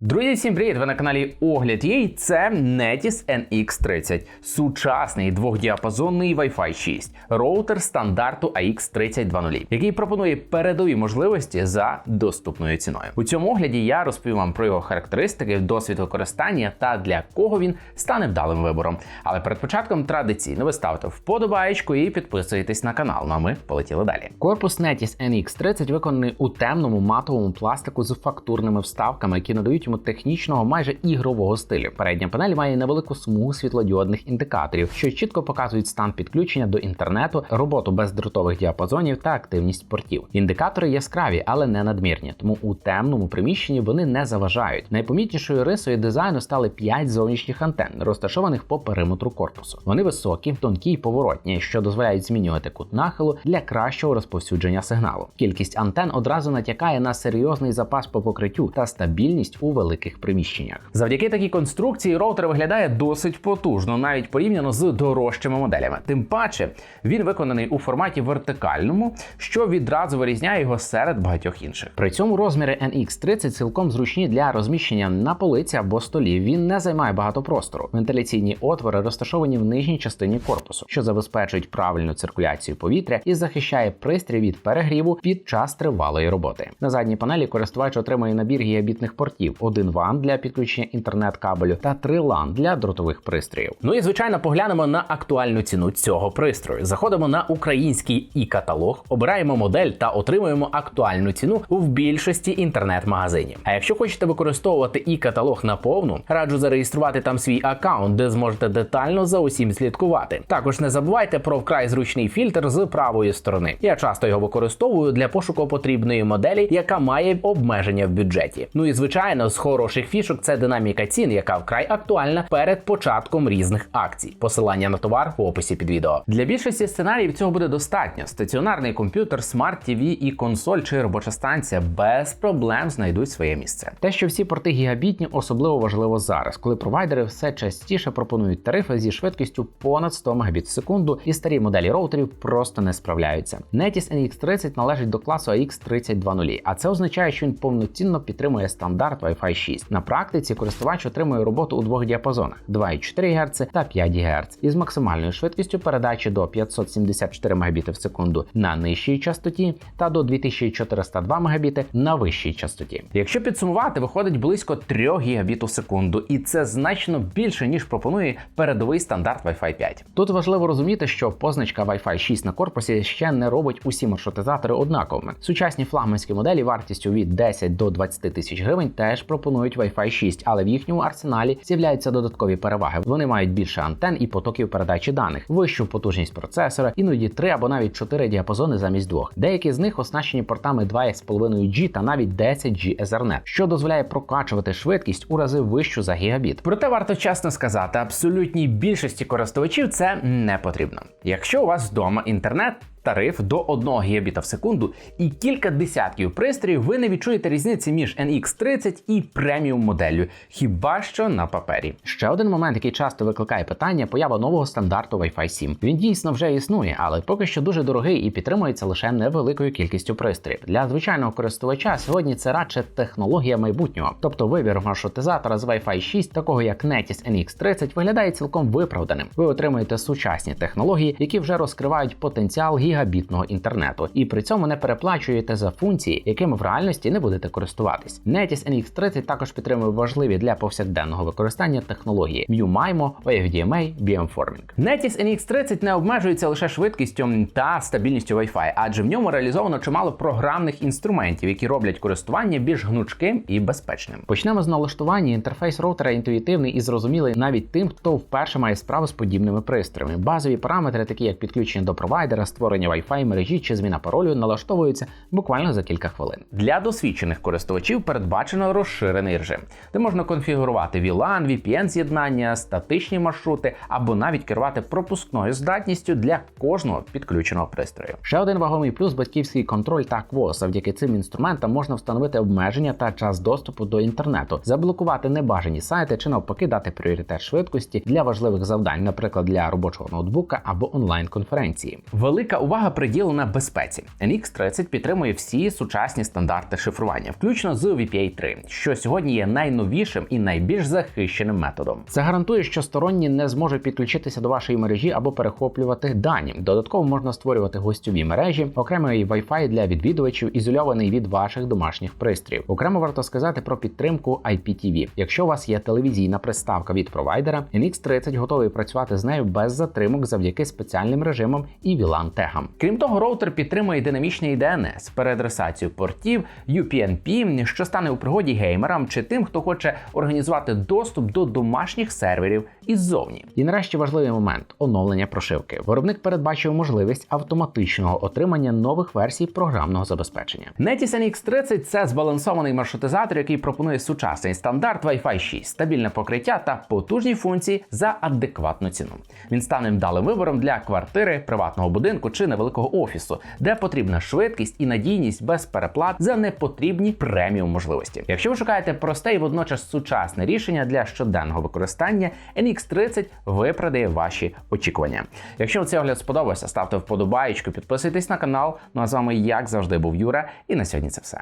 Друзі, всім привіт! Ви на каналі Огляд Єй. Це Netis NX30, сучасний двохдіапазонний Wi-Fi 6, роутер стандарту AX3020, який пропонує передові можливості за доступною ціною. У цьому огляді я розповім вам про його характеристики, досвід використання та для кого він стане вдалим вибором. Але перед початком традиційно ви ставите вподобаєчку і підписуєтесь на канал. Ну а ми полетіли далі. Корпус Netis NX30 виконаний у темному матовому пластику з фактурними вставками, які надають йому технічного, майже ігрового стилю. Передня панель має невелику смугу світлодіодних індикаторів, що чітко показують стан підключення до інтернету, роботу бездротових діапазонів та активність портів. Індикатори яскраві, але не надмірні, тому у темному приміщенні вони не заважають. Найпомітнішою рисою дизайну стали 5 зовнішніх антенн, розташованих по периметру корпусу. Вони високі, тонкі й поворотні, що дозволяють змінювати кут нахилу для кращого розповсюдження сигналу. Кількість антенн одразу натякає на серйозний запас по покриттю та стабільність у великих приміщеннях. Завдяки такій конструкції роутер виглядає досить потужно, навіть порівняно з дорожчими моделями. Тим паче він виконаний у форматі вертикальному, що відразу вирізняє його серед багатьох інших. При цьому розміри NX30 цілком зручні для розміщення на полиці або столі. Він не займає багато простору. Вентиляційні отвори розташовані в нижній частині корпусу, що забезпечують правильну циркуляцію повітря і захищає пристрій від перегріву під час тривалої роботи. На задній панелі користувач отримує набір гігабітних портів: один WAN для підключення інтернет-кабелю та три LAN для дротових пристроїв. Ну і звичайно, поглянемо на актуальну ціну цього пристрою. Заходимо на український і каталог, обираємо модель та отримуємо актуальну ціну в більшості інтернет-магазинів. А якщо хочете використовувати і каталог наповну, раджу зареєструвати там свій аккаунт, де зможете детально за усім слідкувати. Також не забувайте про вкрай зручний фільтр з правої сторони. Я часто його використовую для пошуку потрібної моделі, яка має обмеження в бюджеті. Ну і звичайно, з хороших фішок це динаміка цін, яка вкрай актуальна перед початком різних акцій. Посилання на товар в описі під відео. Для більшості сценаріїв цього буде достатньо. Стаціонарний комп'ютер, смарт TV і консоль чи робоча станція без проблем знайдуть своє місце. Те, що всі порти гігабітні, особливо важливо зараз, коли провайдери все частіше пропонують тарифи зі швидкістю понад 100 Мбіт в секунду, і старі моделі роутерів просто не справляються. Netis NX30 належить до класу AX3020, а це означає, що він повноцінно підтримує стандарт Wi-Fi 6. На практиці користувач отримує роботу у двох діапазонах 2,4 Гц та 5 ГГц із максимальною швидкістю передачі до 574 Мбіт в секунду на нижчій частоті та до 2402 Мбіт на вищій частоті. Якщо підсумувати, виходить близько 3 Гбіт в секунду, і це значно більше ніж пропонує передовий стандарт Wi-Fi 5. Тут важливо розуміти, що позначка Wi-Fi 6 на корпусі ще не робить усі маршрутизатори однаковими. Сучасні флагманські моделі вартістю від 10 до 20 тисяч гривень теж пропонують Wi-Fi 6, але в їхньому арсеналі з'являються додаткові переваги. Вони мають більше антен і потоків передачі даних, вищу потужність процесора, іноді 3 або навіть 4 діапазони замість двох. Деякі з них оснащені портами 2,5G та навіть 10G Ethernet, що дозволяє прокачувати швидкість у рази вищу за гігабіт. Проте варто чесно сказати, абсолютній більшості користувачів це не потрібно. Якщо у вас вдома інтернет. Тариф до 1 гігабіта в секунду і кілька десятків пристроїв, ви не відчуєте різниці між NX30 і преміум моделлю, хіба що на папері. Ще один момент, який часто викликає питання, поява нового стандарту Wi-Fi 7. Він дійсно вже існує, але поки що дуже дорогий і підтримується лише невеликою кількістю пристроїв. Для звичайного користувача сьогодні це радше технологія майбутнього, тобто вибір маршрутизатора з Wi-Fi 6, такого як Netis NX30, виглядає цілком виправданим. Ви отримуєте сучасні технології, які вже розкривають потенціал гігабітного інтернету, і при цьому не переплачуєте за функції, якими в реальності не будете користуватись. Netis NX30 також підтримує важливі для повсякденного використання технології MIMO, OFDMA, beamforming. Netis NX30 не обмежується лише швидкістю та стабільністю Wi-Fi, адже в ньому реалізовано чимало програмних інструментів, які роблять користування більш гнучким і безпечним. Почнемо з налаштування. Інтерфейс роутера інтуїтивний і зрозумілий навіть тим, хто вперше має справу з подібними пристроями. Базові параметри, такі як підключення до провайдера, створення Wi-Fi мережі чи зміна паролю, налаштовуються буквально за кілька хвилин. Для досвідчених користувачів передбачено розширений режим, де можна конфігурувати VLAN, VPN з'єднання, статичні маршрути або навіть керувати пропускною здатністю для кожного підключеного пристрою. Ще один вагомий плюс батьківський контроль та КВО. Завдяки цим інструментам можна встановити обмеження та час доступу до інтернету, заблокувати небажані сайти чи навпаки дати пріоритет швидкості для важливих завдань, наприклад, для робочого ноутбука або онлайн-конференції. Велика увага увага приділена безпеці. NX30 підтримує всі сучасні стандарти шифрування, включно з VPA 3, що сьогодні є найновішим і найбільш захищеним методом. Це гарантує, що сторонні не зможуть підключитися до вашої мережі або перехоплювати дані. Додатково можна створювати гостьові мережі, окремий Wi-Fi для відвідувачів, ізольований від ваших домашніх пристроїв. Окремо варто сказати про підтримку IPTV. Якщо у вас є телевізійна приставка від провайдера, NX30 готовий працювати з нею без затримок завдяки спеціальним режимам і VLAN тегам. Крім того, роутер підтримує динамічний DNS, переадресацію портів, UPnP, що стане у пригоді геймерам чи тим, хто хоче організувати доступ до домашніх серверів іззовні. І нарешті важливий момент оновлення прошивки. Виробник передбачив можливість автоматичного отримання нових версій програмного забезпечення. Netis NX30 – це збалансований маршрутизатор, який пропонує сучасний стандарт Wi-Fi 6, стабільне покриття та потужні функції за адекватну ціну. Він стане вдалим вибором для квартири, приватного будинку чи невеликого офісу, де потрібна швидкість і надійність без переплат за непотрібні преміум можливості. Якщо ви шукаєте просте і водночас сучасне рішення для щоденного використання, NX30 виправдає ваші очікування. Якщо цей огляд сподобався, ставте вподобаєчку, підписуйтесь на канал. Ну а з вами, як завжди, був Юра, і на сьогодні це все.